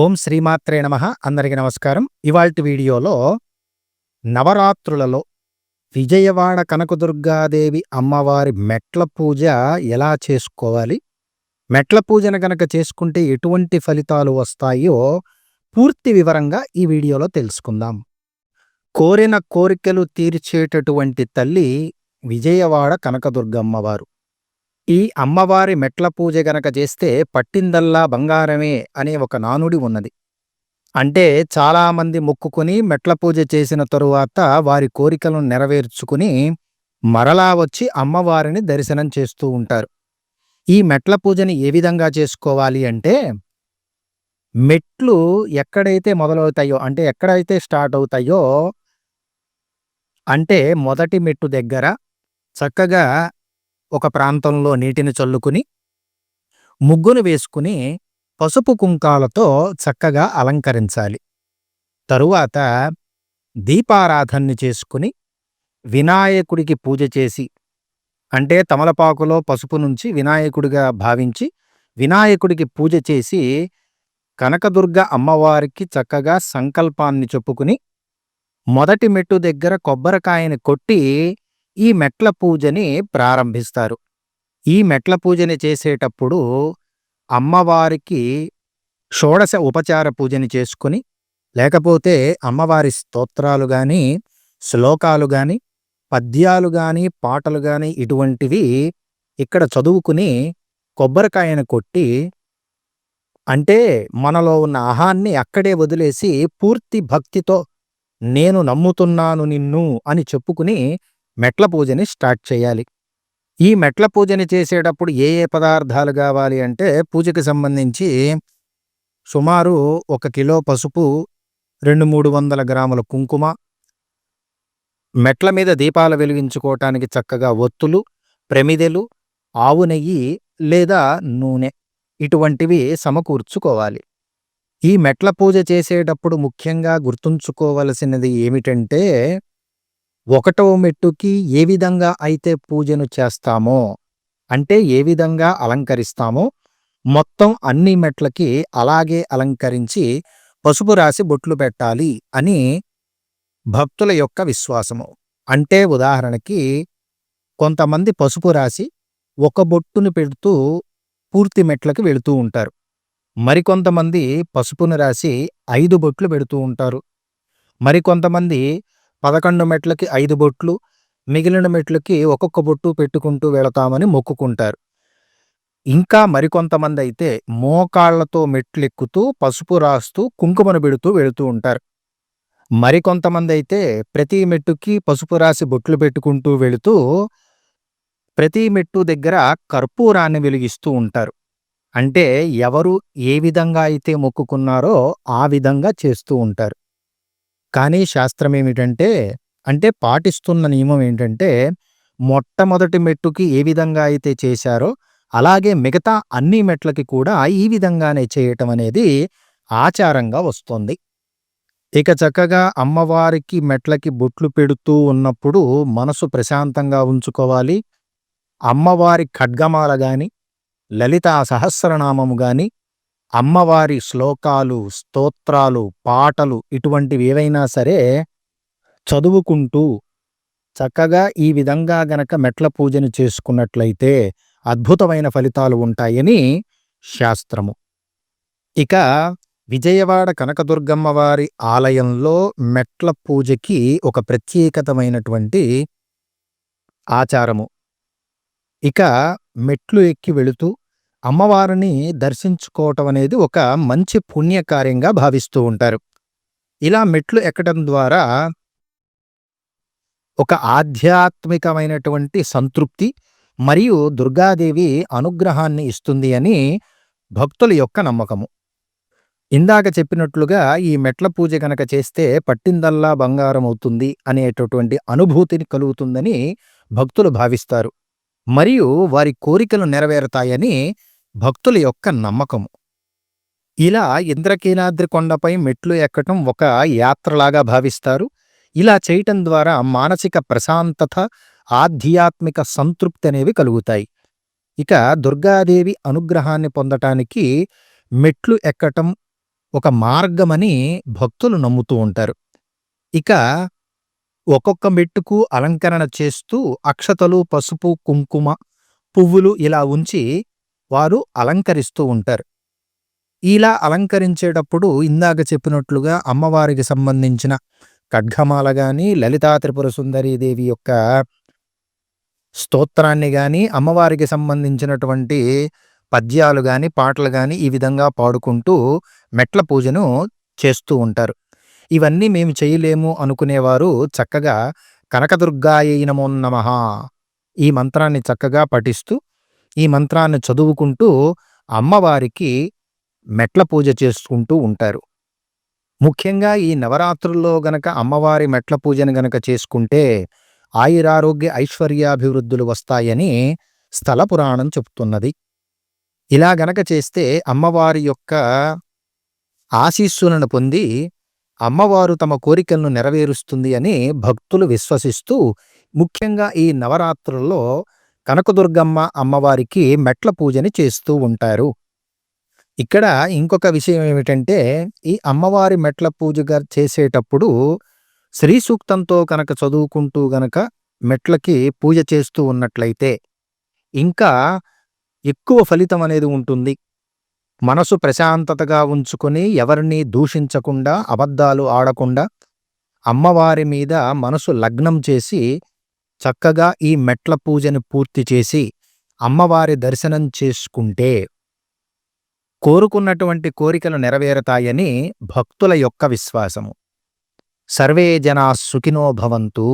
ఓం శ్రీమాత్రే నమ. అందరికీ నమస్కారం. ఇవాల్టి వీడియోలో నవరాత్రులలో విజయవాడ కనకదుర్గాదేవి అమ్మవారి మెట్ల పూజ ఎలా చేసుకోవాలి? మెట్ల పూజను గనక చేసుకుంటే ఎటువంటి ఫలితాలు వస్తాయో పూర్తి వివరంగా ఈ వీడియోలో తెలుసుకుందాం. కోరిన కోరికలు తీర్చేటటువంటి తల్లి విజయవాడ కనకదుర్గమ్మవారు ఈ అమ్మవారి మెట్ల పూజ గనక చేస్తే పట్టిందల్లా బంగారమే అనే ఒక నానుడి ఉన్నది. అంటే చాలామంది మొక్కుకుని మెట్ల పూజ చేసిన తరువాత వారి కోరికలను నెరవేర్చుకుని మరలా వచ్చి అమ్మవారిని దర్శనం చేస్తూ ఉంటారు. ఈ మెట్ల పూజని ఏ విధంగా చేసుకోవాలి అంటే మెట్లు ఎక్కడైతే మొదలవుతాయో అంటే ఎక్కడైతే స్టార్ట్ అవుతాయో అంటే మొదటి మెట్టు దగ్గర చక్కగా ఒక ప్రాంతంలో నీటిని చల్లుకుని ముగ్గును వేసుకుని పసుపు కుంకాలతో చక్కగా అలంకరించాలి. తరువాత దీపారాధన్ని చేసుకుని వినాయకుడికి పూజ చేసి అంటే తమలపాకులో పసుపు నుంచి వినాయకుడిగా భావించి వినాయకుడికి పూజ చేసి కనకదుర్గ అమ్మవారికి చక్కగా సంకల్పాన్ని చెప్పుకుని మొదటి మెట్టు దగ్గర కొబ్బరికాయని కొట్టి ఈ మెట్ల పూజని ప్రారంభిస్తారు. ఈ మెట్ల పూజని చేసేటప్పుడు అమ్మవారికి షోడశ ఉపచార పూజని చేసుకుని లేకపోతే అమ్మవారి స్తోత్రాలు గాని శ్లోకాలు గాని పద్యాలు గాని పాటలు గాని ఇటువంటివి ఇక్కడ చదువుకుని కొబ్బరికాయను కొట్టి అంటే మనలో ఉన్న అహాన్ని అక్కడే వదిలేసి పూర్తి భక్తితో నేను నమ్ముతున్నాను నిన్ను అని చెప్పుకుని మెట్ల పూజని స్టార్ట్ చేయాలి. ఈ మెట్ల పూజని చేసేటప్పుడు ఏ ఏ పదార్థాలు కావాలి అంటే పూజకి సంబంధించి సుమారు ఒక కిలో పసుపు రెండు మూడు వందల గ్రాముల కుంకుమ మెట్ల మీద దీపాలు వెలిగించుకోవటానికి చక్కగా ఒత్తులు ప్రమిదెలు ఆవు నెయ్యి లేదా నూనె ఇటువంటివి సమకూర్చుకోవాలి. ఈ మెట్ల పూజ చేసేటప్పుడు ముఖ్యంగా గుర్తుంచుకోవలసినది ఏమిటంటే ఒకటవ మెట్టుకి ఏ విధంగా అయితే పూజను చేస్తామో అంటే ఏ విధంగా అలంకరిస్తామో మొత్తం అన్ని మెట్లకి అలాగే అలంకరించి పసుపు రాసి బొట్లు పెట్టాలి అని భక్తుల యొక్క విశ్వాసము. అంటే ఉదాహరణకి కొంతమంది పసుపు రాసి ఒక బొట్టును పెడుతూ పూర్తి మెట్లకి వెళుతూ ఉంటారు. మరికొంతమంది పసుపును రాసి ఐదు బొట్లు పెడుతూ ఉంటారు. మరికొంతమంది పదకొండు మెట్లకి ఐదు బొట్లు మిగిలిన మెట్లకి ఒక్కొక్క బొట్టు పెట్టుకుంటూ వెళతామని మొక్కుకుంటారు. ఇంకా మరికొంతమంది అయితే మోకాళ్ళతో మెట్లెక్కుతూ పసుపు రాస్తూ కుంకుమను పెడుతూ వెళుతూ ఉంటారు. మరికొంతమంది అయితే ప్రతి మెట్టుకి పసుపు రాసి బొట్లు పెట్టుకుంటూ వెళుతూ ప్రతి మెట్టు దగ్గర కర్పూరాన్ని వెలిగిస్తూ ఉంటారు. అంటే ఎవరు ఏ విధంగా అయితే మొక్కుకున్నారో ఆ విధంగా చేస్తూ ఉంటారు. కానీ శాస్త్రం ఏమిటంటే అంటే పాటిస్తున్న నియమం ఏంటంటే మొట్టమొదటి మెట్టుకి ఏ విధంగా అయితే చేశారో అలాగే మిగతా అన్ని మెట్లకి కూడా ఈ విధంగానే చేయటం అనేది ఆచారంగా వస్తుంది. ఇక చక్కగా అమ్మవారికి మెట్లకి బొట్లు పెడుతూ ఉన్నప్పుడు మనసు ప్రశాంతంగా ఉంచుకోవాలి. అమ్మవారి ఖడ్గమాల గాని లలితా సహస్రనామము గాని అమ్మవారి శ్లోకాలు స్తోత్రాలు పాటలు ఇటువంటివి ఏవైనా సరే చదువుకుంటూ చక్కగా ఈ విధంగా గనక మెట్ల పూజను చేసుకున్నట్లయితే అద్భుతమైన ఫలితాలు ఉంటాయని శాస్త్రము. ఇక విజయవాడ కనకదుర్గమ్మ వారి ఆలయంలో మెట్ల పూజకి ఒక ప్రత్యేకతమైనటువంటి ఆచారము. ఇక మెట్లు ఎక్కి వెళుతూ అమ్మవారిని దర్శించుకోవటం అనేది ఒక మంచి పుణ్యకార్యంగా భావిస్తూ ఉంటారు. ఇలా మెట్లు ఎక్కడం ద్వారా ఒక ఆధ్యాత్మికమైనటువంటి సంతృప్తి మరియు దుర్గాదేవి అనుగ్రహాన్ని ఇస్తుంది అని భక్తుల యొక్క నమ్మకము. ఇందాక చెప్పినట్లుగా ఈ మెట్ల పూజ గనక చేస్తే పట్టిందల్లా బంగారం అవుతుంది అనేటటువంటి అనుభూతిని కలుగుతుందని భక్తులు భావిస్తారు. మరియు వారి కోరికలు నెరవేరుతాయని భక్తుల యొక్క నమ్మకము. ఇలా ఇంద్రకీలాద్రి కొండపై మెట్లు ఎక్కటం ఒక యాత్రలాగా భావిస్తారు. ఇలా చేయటం ద్వారా మానసిక ప్రశాంతత ఆధ్యాత్మిక సంతృప్తి అనేవి కలుగుతాయి. ఇక దుర్గాదేవి అనుగ్రహాన్ని పొందటానికి మెట్లు ఎక్కటం ఒక మార్గమని భక్తులు నమ్ముతూ ఉంటారు. ఇక ఒక్కొక్క మెట్టుకు అలంకరణ చేస్తూ అక్షతలు, పసుపు, కుంకుమ, పువ్వులు ఇలా ఉంచి వారు అలంకరిస్తూ ఉంటారు. ఇలా అలంకరించేటప్పుడు ఇందాక చెప్పినట్లుగా అమ్మవారికి సంబంధించిన ఖడ్గమాల గాని, లలితా త్రిపుర సుందరీదేవి యొక్క స్తోత్రాన్ని గాని, అమ్మవారికి సంబంధించినటువంటి పద్యాలు గాని, పాటలు గాని ఈ విధంగా పాడుకుంటూ మెట్ల పూజను చేస్తూ ఉంటారు. ఇవన్నీ మేము చేయలేము అనుకునేవారు చక్కగా కనకదుర్గాయ నమో నమ ఈ మంత్రాన్ని చక్కగా పఠిస్తూ, ఈ మంత్రాన్ని చదువుకుంటూ అమ్మవారికి మెట్ల పూజ చేసుకుంటూ ఉంటారు. ముఖ్యంగా ఈ నవరాత్రుల్లో గనక అమ్మవారి మెట్ల పూజను గనక చేసుకుంటే ఆయురారోగ్య ఐశ్వర్యాభివృద్ధులు వస్తాయని స్థల పురాణం చెప్తున్నది. ఇలా గనక చేస్తే అమ్మవారి యొక్క ఆశీస్సులను పొంది అమ్మవారు తమ కోరికలను నెరవేరుస్తుంది అని భక్తులు విశ్వసిస్తూ ముఖ్యంగా ఈ నవరాత్రుల్లో కనకదుర్గమ్మ అమ్మవారికి మెట్ల పూజని చేస్తూ ఉంటారు. ఇక్కడ ఇంకొక విషయం ఏమిటంటే ఈ అమ్మవారి మెట్ల పూజగా చేసేటప్పుడు శ్రీ సూక్తంతో కనుక చదువుకుంటూ గనక మెట్లకి పూజ చేస్తూ ఉన్నట్లయితే ఇంకా ఎక్కువ ఫలితం అనేది ఉంటుంది. మనసు ప్రశాంతతగా ఉంచుకొని ఎవరిని దూషించకుండా, అబద్ధాలు ఆడకుండా అమ్మవారి మీద మనసు లగ్నం చేసి చక్కగా ఈ మెట్ల పూజను పూర్తి చేసి అమ్మవారి దర్శనం చేసుకుంటే కోరుకున్నటువంటి కోరికలు నెరవేరుతాయని భక్తుల యొక్క విశ్వాసము. సర్వే జనా సుఖినో భవంతు.